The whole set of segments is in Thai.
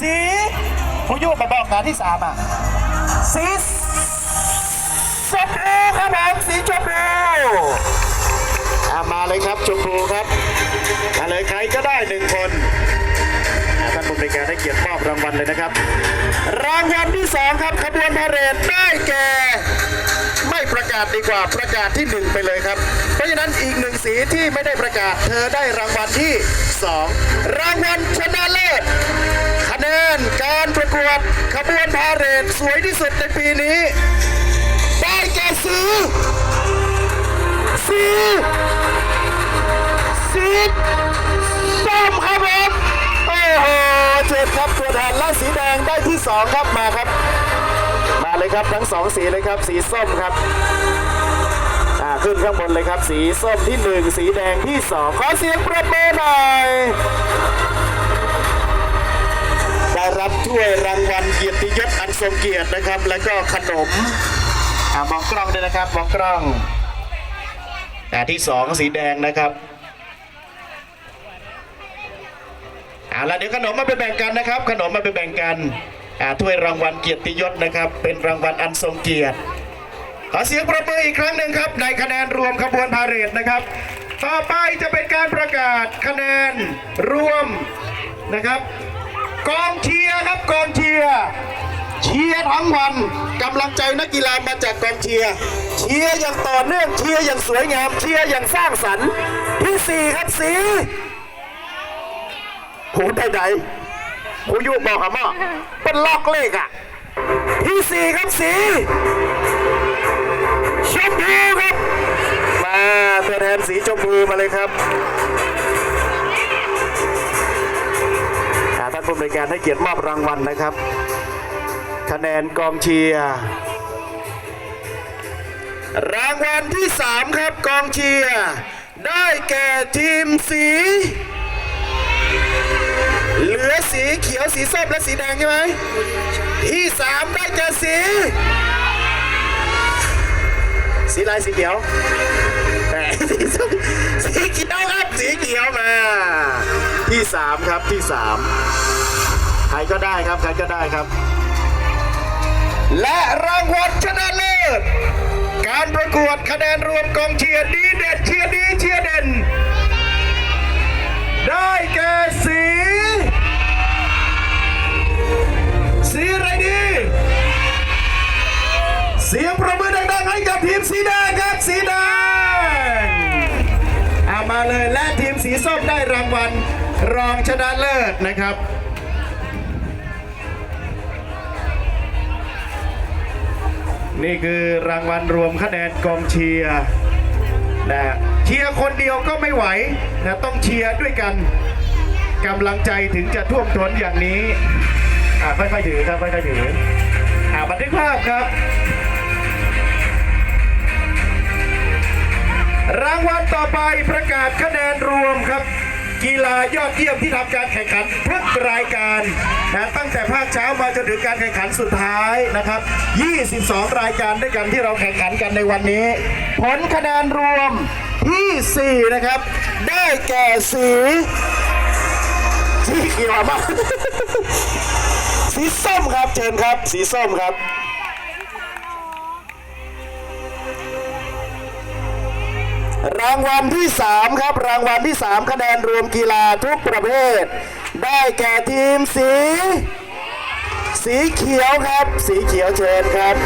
สีผู้ยุมาบอกงานที่สามอะ สีชมพูครับผมสีชมพูอะมาเลยครับชมพูครับมาเลยใครก็ได้หนึ่งคนอะท่านผู้บริการได้เกียรติมอบรางวัลเลยนะครับ รางวัลที่สองครับขบวนพาเหรดได้แก่ ไม่ประกาศดีกว่าประกาศที่หนึ่งไปเลยครับ เพราะฉะนั้นอีกหนึ่งสีที่ไม่ได้ประกาศ เธอได้รางวัลที่สองรางวัลชนะเลิศ คะแนการประกวดขบวนพาเหรดสวยที่สุดในปีนี้ ได้แก่สีสีสีส้มครับผมโอ้โหเจ็ดครับตัวแทนและสีแดงได้ที่สองครับมาครับ มาเลยครับทั้งสองสีเลยครับ สีส้มครับอ่าขึ้นข้างบนเลยครับ สีส้มที่หนึ่งสีแดงที่สองขอเสียงปรบมือหน่อย วยรางวัลเกียรติยศอันทรงเกียรตินะครับ แล้วก็ขนมอ่ามองกล้องด้วยนะครับมองกล้องอ่าที่สองสีแดงนะครับเอาละเดี๋ยวขนมมาไปแบ่งกันนะครับ ขนมมาไปแบ่งกันอ่าถ้วยรางวัลเกียรติยศนะครับ เป็นรางวัลอันทรงเกียรติขอเสียงประมืออีกครั้งหนึ่งครับ ในคะแนนรวมขบวนพาเหรดนะครับ ต่อไปจะเป็นการประกาศคะแนนรวมนะครับ กองเชียร์ครับกองเชียร์เชียร์ทั้งวันกำลังใจนักกีฬามาจากกองเชียร์เชียร์อย่างต่อเนื่องเชียร์อย่างสวยงามเชียร์อย่างสร้างสรรค์ที่สี่ครับสีหูใดๆหูยุบอกอะม่อเป็นล็อกเลขอะที่สี่ครับสีชมพูครับ มาตัวแทนสีชมพูมาเลยครับาท่านผู้บริการให้เกียรติมอบรางวัลนะครับ คะแนนกองเชียร์รางวัลที่ 3 ครับกองเชียร์ได้แก่ทีมสี เหลือสีเขียวสีส้มและสีแดงใช่ไหมที่3ได้แก่สี สีลายสีเขียวแหมสีส้มสีเขียวครับสีเขียวมาที่สามครับที่สาม ใครก็ได้ครับ ใครก็ได้ครับ และรางวัลชนะเลิศ การประกวดคะแนนรวมกองเชียร์ดีเด็ดเชียร์ดีเชียร์เด่น ได้แก่สี สีอะไรดี เสียงประมือดังๆให้กับทีมสีแดงครับสีแดงเอามาเลยและทีมสีส้มได้รางวัลรองชนะเลิศนะครับ นี่คือรางวัลรวมคะแนนกองเชียร์นะเชียร์คนเดียวก็ไม่ไหวนะต้องเชียร์ด้วยกันกำลังใจถึงจะท่วมท้นอย่างนี้อ่าค่อยๆถือครับค่อยๆถืออ่าบันทึกภาพครับ รางวัลต่อไปประกาศคะแนนรวมครับ กีฬายอดเยี่ยมที่ทำการแข่งขันทุกรายการนะตั้งแต่ภาคเช้ามาจนถึงการแข่งขันสุดท้ายนะครับ 22 รายการด้วยกันที่เราแข่งขันกันในวันนี้ ผลคะแนนรวมที่ 4 นะครับ ได้แก่สีสีเขียวมากสีส้มครับเชิญครับ สีส้มครับ รางวัลที่ 3 ครับ รางวัลที่ 3 คะแนนรวมกีฬาทุกประเภท ได้แก่ทีมสี สีเขียวครับ สีเขียวเชิญครับ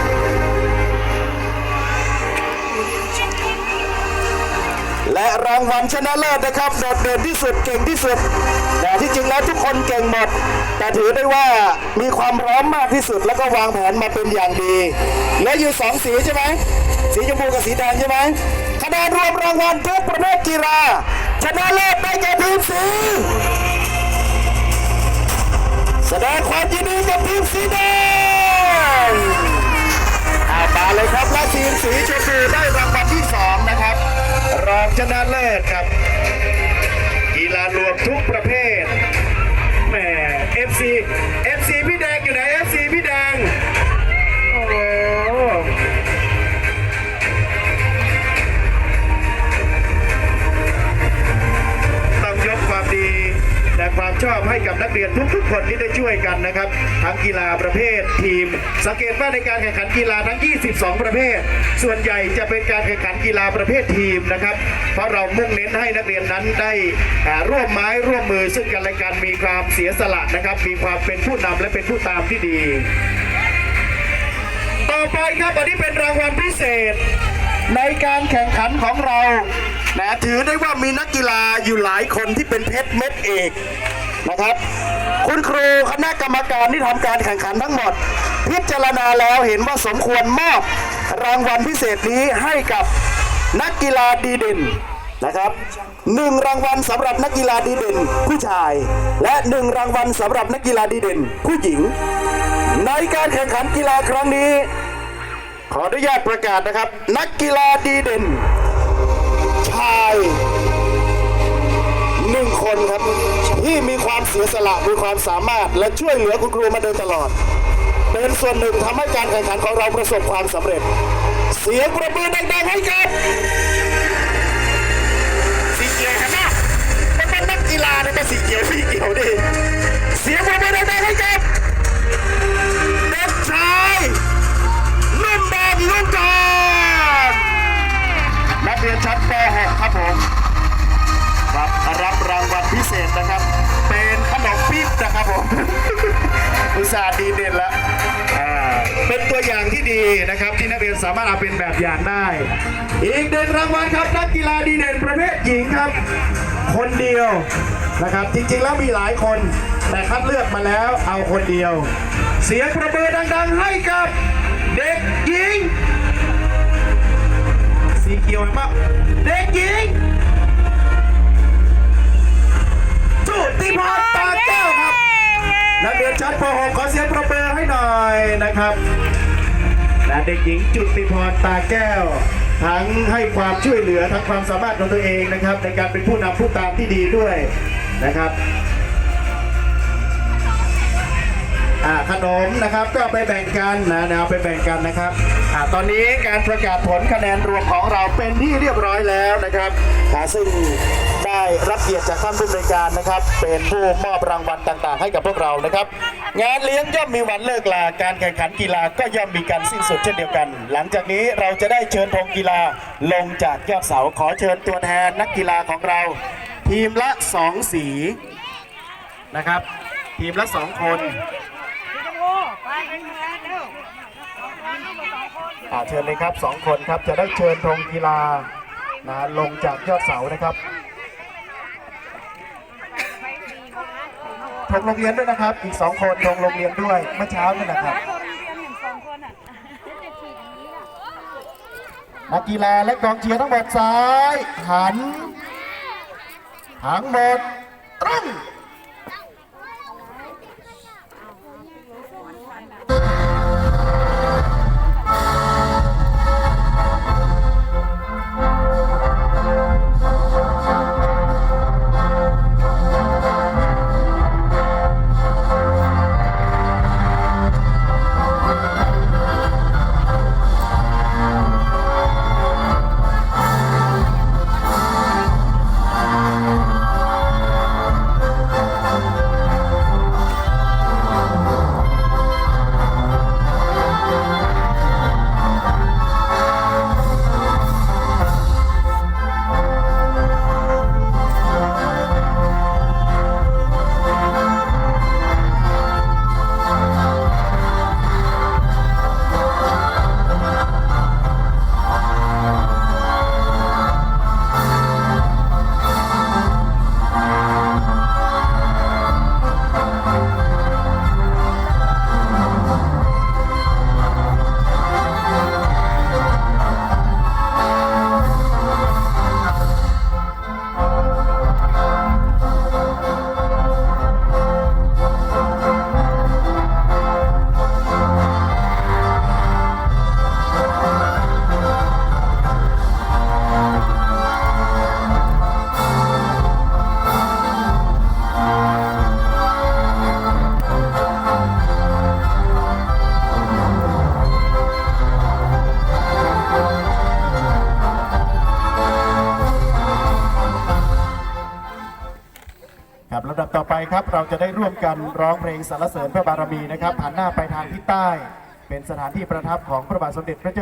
และรางวัลชนะเลิศนะครับโดดเด่นที่สุดเก่งที่สุดแต่ที่จริงแล้วทุกคนเก่งหมด แต่ถือได้ว่ามีความพร้อมมากที่สุด แล้วก็วางแผนมาเป็นอย่างดีเหลืออยู่สองสีใช่ไหมสีชมพูกับสีแดงใช่ไหม คะแนนรวมรางวัลทุกประเภทกีฬาชนะเลิศได้แก่ทีมสีแสดงความยินดีกับทีมสีแดงอามาเลยครับและทีมสีชมพูได้รางวัลที่สองนะครับ รองชนะเลิศครับ กีฬารวมทุกประเภทแหม FC FC พี่แดงอยู่ไหน ชอบให้กับนักเรียนทุกๆคนที่ได้ช่วยกันนะครับทั้งกีฬาประเภททีม สังเกตว่าในการแข่งขันกีฬาทั้ง 22 ประเภท ส่วนใหญ่จะเป็นการแข่งขันกีฬาประเภททีมนะครับ เพราะเรามุ่งเน้นให้นักเรียนนั้นได้ร่วมไม้ร่วมมือซึ่งกันและกันมีความเสียสละนะครับ มีความเป็นผู้นำและเป็นผู้ตามที่ดี ต่อไปครับอันนี้เป็นรางวัลพิเศษในการแข่งขันของเรานะถือได้ว่ามีนักกีฬาอยู่หลายคนที่เป็นเพชรเม็ดเอก นะครับ คุณครูคณะกรรมการที่ทำการแข่งขันทั้งหมด พิจารณาแล้วเห็นว่าสมควรมอบรางวัลพิเศษนี้ให้กับนักกีฬาดีเด่นนะครับหนึ่งรางวัลสำหรับนักกีฬาดีเด่นผู้ชาย และหนึ่งรางวัลสำหรับนักกีฬาดีเด่นผู้หญิง ในการแข่งขันกีฬาครั้งนี้ ขออนุญาตประกาศนะครับ นักกีฬาดีเด่น ชายหนึ่งคนครับ ที่มีความเสียสละมีความสามารถ และช่วยเหลือคุณครูมาโดยตลอด เป็นส่วนหนึ่งทำให้การแข่งขันของเราประสบความสำเร็จ เสียงประมือดังๆให้กับสีเขียวนไหมมันเป็นนักกีฬาเนี่ยเป็นสีเขียวสีเขียวดิเสียงประมือดังๆให้กับ ผมอุตส่าห์ดีเด่นแล้วเป็นตัวอย่างที่ดีนะครับ ที่นักเรียนสามารถเอาเป็นแบบอย่างได้ อีกหนึ่งรางวัลครับนักกีฬาดีเด่นประเภทหญิงครับ คนเดียวนะครับ จริงๆแล้วมีหลายคน แต่คัดเลือกมาแล้วเอาคนเดียว เสียงประเบิดดังๆให้กับเด็กหญิง สีเขียวเห็นปะเด็กหญิง นะครับและเด็กหญิงจุติพรตาแก้ว ทั้งให้ความช่วยเหลือทั้งความสามารถของตัวเองนะครับ ในการเป็นผู้นำผู้ตามที่ดีด้วยนะครับขนมนะครับก็ไปแบ่งกันนะนะไปแบ่งกันนะครับอตอนนี้การประกาศผลคะแนนรวมของเราเป็นที่เรียบร้อยแล้วนะครับซึ่งได้รับเกียรติจากท่านผู้บริการนะครับ เป็นผู้มอบรางวัลต่างๆ ให้กับพวกเรานะครับ งานเลี้ยงย่อมมีวันเลิกลา การแข่งขันกีฬาก็ย่อมมีการสิ้นสุดเช่นเดียวกัน หลังจากนี้เราจะได้เชิญธงกีฬาลงจากยอดเสาขอเชิญตัวแทนนักกีฬาของเรา ทีมละสองสีนะครับ ทีมละสองคนเชิญเลยครับสองคนครับจะได้เชิญธงกีฬานะลงจากยอดเสานะครับ ธงโรงเรียนด้วยนะครับ อีกสองคนธงโรงเรียนด้วยเมื่อเช้านี่นะครับโรงเรียนเห็นสองคนอะนักกีฬาและกองเชียร์ทั้งหมดซ้าย หันทั้งหมดตรง นะครับ เราจะได้ร่วมกันร้องเพลงสรรเสริญพระบารมีนะครับหันหน้าไปทางทิศใต้ เป็นสถานที่ประทับของพระบาทสมเด็จพระเจ้า